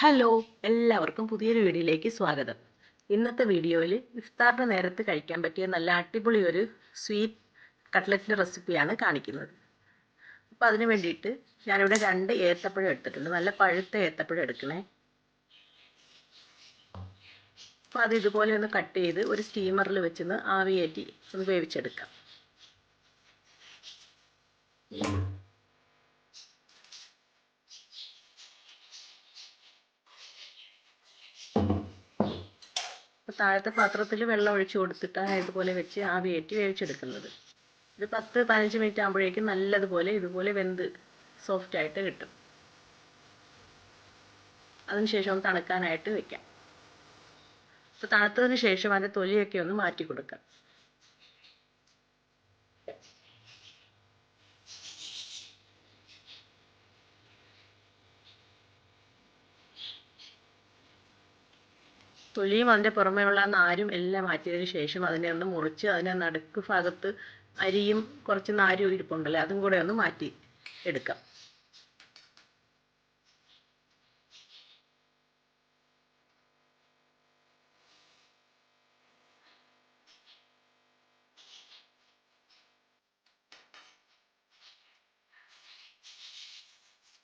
Hello എല്ലാവർക്കും പുതിയൊരു വീഡിയോയിലേക്ക് സ്വാഗതം. ഇന്നത്തെ വീഡിയോയിൽ ഇഫ്താറിന് നേരത്ത് കഴിക്കാൻ പറ്റിയ നല്ല അടിപൊളി ഒരു സ്വീറ്റ് കട്ട്ലറ്റിന്റെ റെസിപ്പിയാണ് കാണിക്കുന്നത്. അപ്പോൾ അതിന് വേണ്ടിയിട്ട് ഞാനിവിടെ രണ്ട് ഏത്തപ്പഴം എടുത്തിട്ടുണ്ട്. നല്ല പഴുത്ത ഏത്തപ്പഴം എടുക്കണേ. അപ്പോൾ അത് ഇതുപോലെ ഒന്ന് കട്ട് ചെയ്ത് ഒരു സ്റ്റീമറിൽ വെച്ചൊന്ന് ആവിയേറ്റി ഒന്ന് വേവിച്ചെടുക്കാം. താഴത്തെ പാത്രത്തിൽ വെള്ളം ഒഴിച്ച് കൊടുത്തിട്ടാണ് ഇതുപോലെ വെച്ച് ആവിയേറ്റി വേവിച്ചെടുക്കുന്നത്. ഇത് പത്ത് പതിനഞ്ച് മിനിറ്റ് ആകുമ്പോഴേക്കും നല്ലതുപോലെ ഇതുപോലെ വെന്ത് സോഫ്റ്റ് ആയിട്ട് കിട്ടും. അതിനുശേഷം തണുക്കാനായിട്ട് വെക്കാം. അപ്പോൾ തണുത്തതിന് ശേഷം അതിന്റെ തൊലിയൊക്കെ ഒന്ന് മാറ്റി കൊടുക്കാം. തൊലിയും അതിന്റെ പുറമെയുള്ള നാരും എല്ലാം മാറ്റിയതിന് ശേഷം അതിനെ ഒന്ന് മുറിച്ച് അതിനെ നടുക്ക് ഭാഗത്ത് അരിയും കുറച്ച് നാരും ഇരിപ്പുണ്ടല്ലോ അതും കൂടെ ഒന്ന് മാറ്റി എടുക്കാം.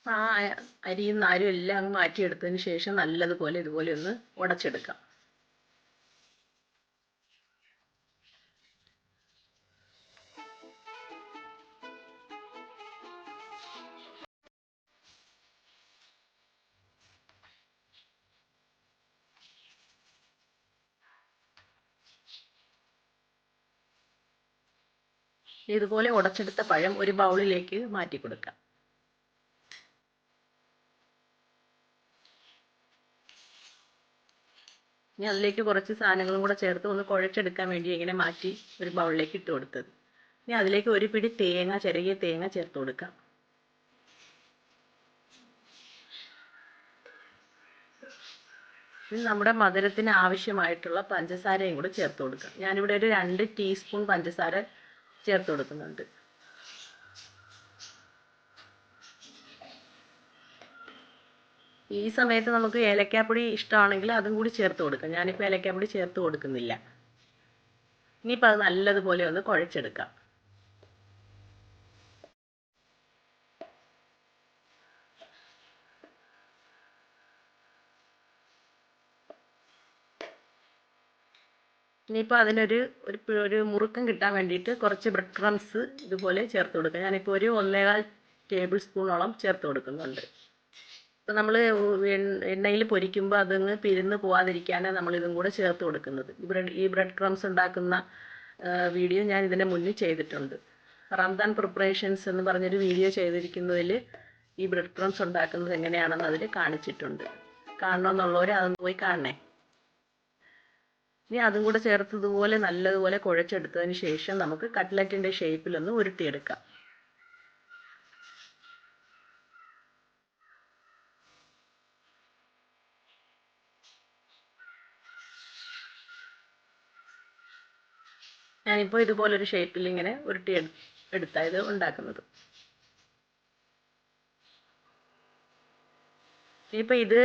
ആ അരിയും നാരും എല്ലാം അങ്ങ് മാറ്റിയെടുത്തതിന് ശേഷം നല്ലതുപോലെ ഇതുപോലെ ഒന്ന് ഉടച്ചെടുക്കാം. ഇതുപോലെ ഉടച്ചെടുത്ത പഴം ഒരു ബൗളിലേക്ക് മാറ്റി കൊടുക്കാം ഇനി അതിലേക്ക് കുറച്ച് സാധനങ്ങളും കൂടെ ചേർത്ത് ഒന്ന് കുഴച്ചെടുക്കാൻ വേണ്ടി ഇങ്ങനെ മാറ്റി ഒരു ബൗളിലേക്ക് ഇട്ട് കൊടുത്തത്. ഇനി അതിലേക്ക് ഒരു പിടി തേങ്ങ ചെറിയ തേങ്ങ ചേർത്ത് കൊടുക്കാം. ഇനി നമ്മുടെ മധുരത്തിന് ആവശ്യമായിട്ടുള്ള പഞ്ചസാരയും കൂടെ ചേർത്ത് കൊടുക്കാം. ഞാനിവിടെ ഒരു രണ്ട് ടീസ്പൂൺ പഞ്ചസാര ചേർത്ത് കൊടുക്കുന്നുണ്ട്. ഈ സമയത്ത് നമുക്ക് ഏലക്കാപ്പൊടി ഇഷ്ടമാണെങ്കിൽ അതും കൂടി ചേർത്ത് കൊടുക്കാം. ഞാനിപ്പോൾ ഏലക്കാപ്പൊടി ചേർത്ത് കൊടുക്കുന്നില്ല. ഇനിയിപ്പോൾ അത് നല്ലതുപോലെ ഒന്ന് കുഴച്ചെടുക്കാം. ഇനിയിപ്പോൾ അതിനൊരു ഒരു ഒരു മുറുക്കം കിട്ടാൻ വേണ്ടിയിട്ട് കുറച്ച് ബ്രെഡ് ക്രംസ് ഇതുപോലെ ചേർത്ത് കൊടുക്കാം. ഞാനിപ്പോൾ ഒരു ഒന്നേകാൽ ടേബിൾ സ്പൂണോളം ചേർത്ത് കൊടുക്കുന്നുണ്ട്. നമ്മൾ എണ്ണയിൽ പൊരിക്കുമ്പോൾ അതങ്ങ് പിരിന്ന് പോവാതിരിക്കാനാണ് നമ്മൾ ഇതും കൂടെ ചേർത്ത് കൊടുക്കുന്നത്. ഈ ബ്രെഡ് ഈ ബ്രെഡ് ക്രംസ് ഉണ്ടാക്കുന്ന വീഡിയോ ഞാൻ ഇതിന്റെ മുന്നിൽ ചെയ്തിട്ടുണ്ട്. റംദാൻ പ്രിപ്പറേഷൻസ് എന്ന് പറഞ്ഞൊരു വീഡിയോ ചെയ്തിരിക്കുന്നതിൽ ഈ ബ്രെഡ് ക്രംസ് ഉണ്ടാക്കുന്നത് എങ്ങനെയാണെന്ന് അതിൽ കാണിച്ചിട്ടുണ്ട്. കാണണമെന്നുള്ളവർ അതൊന്ന് പോയി കാണണേ. ഇനി അതും കൂടെ ചേർത്ത് ഇതുപോലെ നല്ലതുപോലെ കുഴച്ചെടുത്തതിന് ശേഷം നമുക്ക് കട്ട്ലറ്റിന്റെ ഷേപ്പിലൊന്ന് ഉരുട്ടിയെടുക്കാം. ഞാനിപ്പോൾ ഇതുപോലൊരു ഷേപ്പിൽ ഇങ്ങനെ ഉരുട്ടി എടുത്തായത് ഉണ്ടാക്കുന്നത്. ഇനിയിപ്പോൾ ഇത്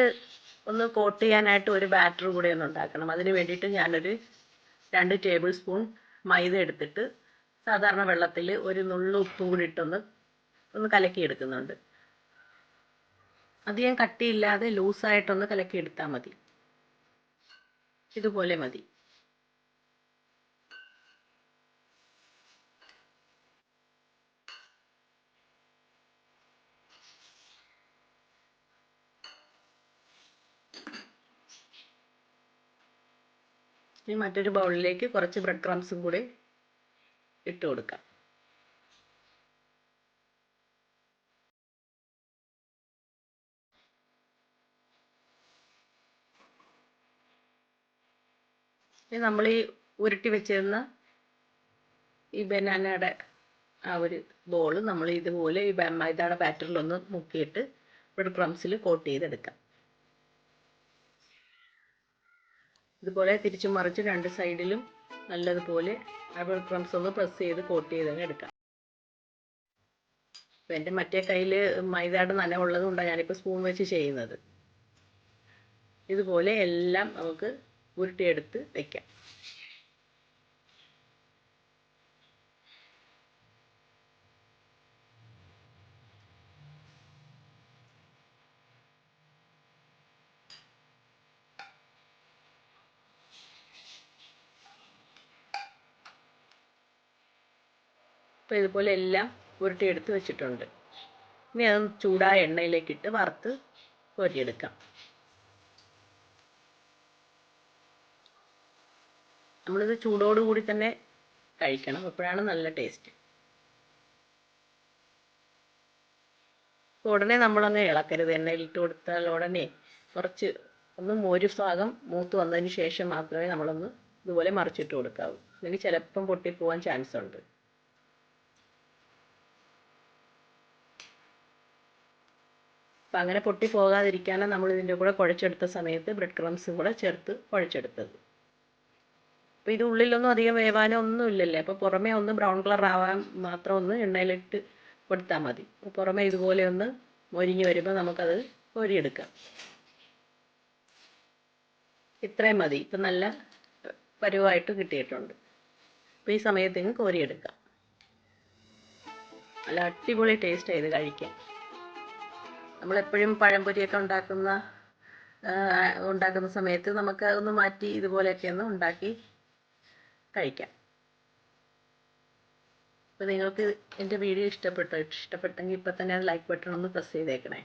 ഒന്ന് കോട്ട് ചെയ്യാനായിട്ട് ഒരു ബാറ്റർ കൂടെ ഒന്ന് ഉണ്ടാക്കണം. അതിന് വേണ്ടിയിട്ട് ഞാനൊരു രണ്ട് ടേബിൾ സ്പൂൺ മൈദ എടുത്തിട്ട് സാധാരണ വെള്ളത്തിൽ ഒരു നുള്ളു ഉപ്പും കൂടി ഇട്ടൊന്ന് ഒന്ന് കലക്കിയെടുക്കുന്നുണ്ട് അധികം കട്ടിയില്ലാതെ ലൂസായിട്ടൊന്ന് കലക്കിയെടുത്താൽ മതി. ഇതുപോലെ മതി. ഇനി മറ്റൊരു ബൗളിലേക്ക് കുറച്ച് ബ്രെഡ് ക്രംസും കൂടി ഇട്ട് കൊടുക്കാം. ഇനി നമ്മൾ ഈ ഉരുട്ടി വെച്ചിരുന്ന ഈ ബനാനയുടെ ആ ഒരു ബോൾ നമ്മൾ ഇതുപോലെ ഈ മൈദയുടെ ബാറ്ററിലൊന്ന് മുക്കിയിട്ട് ബ്രെഡ് ക്രംസിൽ കോട്ട് ചെയ്തെടുക്കാം. ഇതുപോലെ തിരിച്ചു മറിച്ച് രണ്ട് സൈഡിലും നല്ലതുപോലെ ക്രംസ് ഒന്ന് പ്രസ് ചെയ്ത് കോട്ട് ചെയ്ത് തന്നെ എടുക്കാം. അപ്പോൾ എന്റെ മറ്റേ കയ്യിൽ മൈദയുടെ നനവുള്ളത് കൊണ്ടാണ് ഞാനിപ്പോൾ സ്പൂൺ വെച്ച് ചെയ്യുന്നത്. ഇതുപോലെ എല്ലാം നമുക്ക് ഉരുട്ടിയെടുത്ത് വയ്ക്കാം അപ്പോൾ ഇതുപോലെ എല്ലാം ഉരുട്ടി എടുത്ത് വെച്ചിട്ടുണ്ട്. ഇനി അത് ചൂടായ എണ്ണയിലേക്ക് ഇട്ട് വറുത്ത് കോരിയെടുക്കാം. നമ്മളിത് ചൂടോടുകൂടി തന്നെ കഴിക്കണം. അപ്പോഴാണ് നല്ല ടേസ്റ്റ് ഉടനെ നമ്മളൊന്ന് ഇളക്കരുത്. എണ്ണയിലിട്ട് കൊടുത്താൽ ഉടനെ കുറച്ച് ഒന്ന് ഒരു ഭാഗം മൂത്ത് വന്നതിന് ശേഷം മാത്രമേ നമ്മളൊന്ന് ഇതുപോലെ മറിച്ചിട്ട് കൊടുക്കാവൂ. അല്ലെങ്കിൽ ചിലപ്പം പൊട്ടിപ്പോവാൻ ചാൻസ് ഉണ്ട്. അപ്പം അങ്ങനെ പൊട്ടി പോകാതിരിക്കാനാണ് നമ്മൾ ഇതിന്റെ കൂടെ കുഴച്ചെടുത്ത സമയത്ത് ബ്രെഡ് ക്രംസും കൂടെ ചേർത്ത് കുഴച്ചെടുത്തത്. അപ്പോൾ ഇത് ഉള്ളിലൊന്നും അധികം വേവാനോ ഒന്നും ഇല്ലല്ലേ? അപ്പോൾ പുറമേ ഒന്ന് ബ്രൗൺ കളർ ആവാൻ മാത്രം ഒന്ന് എണ്ണയിലിട്ട് കൊടുത്താൽ മതി. പുറമേ ഇതുപോലെ ഒന്ന് മൊരിഞ്ഞ് വരുമ്പോൾ നമുക്കത് കോരിയെടുക്കാം. ഇത്രയും മതി. ഇപ്പം നല്ല പരുവായിട്ട് കിട്ടിയിട്ടുണ്ട്. അപ്പോൾ ഈ സമയത്തേക്ക് കോരിയെടുക്കാം. നല്ല അടിപൊളി ടേസ്റ്റ് ചെയ്ത് കഴിക്കാൻ. നമ്മളെപ്പോഴും പഴംപൊരിയൊക്കെ ഉണ്ടാക്കുന്ന ഉണ്ടാക്കുന്ന സമയത്ത് നമുക്ക് അതൊന്ന് മാറ്റി ഇതുപോലെയൊക്കെ ഒന്ന് ഉണ്ടാക്കി കഴിക്കാം. അപ്പോൾ നിങ്ങൾക്ക് എന്റെ വീഡിയോ ഇഷ്ടപ്പെട്ടോ? ഇഷ്ടപ്പെട്ടെങ്കിൽ ഇപ്പം തന്നെ ലൈക്ക് ബട്ടൺ ഒന്ന് പ്രസ് ചെയ്തേക്കണേ.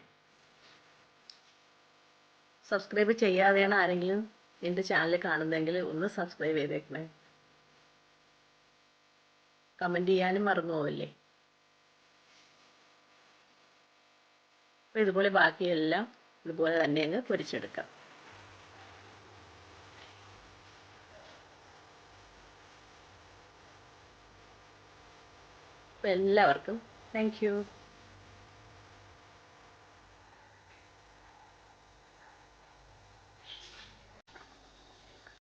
സബ്സ്ക്രൈബ് ചെയ്യാതെയാണ് ആരെങ്കിലും എന്റെ ചാനൽ കാണുന്നതെങ്കിൽ ഒന്ന് സബ്സ്ക്രൈബ് ചെയ്തേക്കണേ. കമന്റ് ചെയ്യാനും മറന്നു പോവില്ലേ അപ്പോൾ ഇതുപോലെ ബാക്കിയെല്ലാം ഇതുപോലെ തന്നെ അങ്ങ് പൊരിച്ചെടുക്കാം. എല്ലാവർക്കും താങ്ക്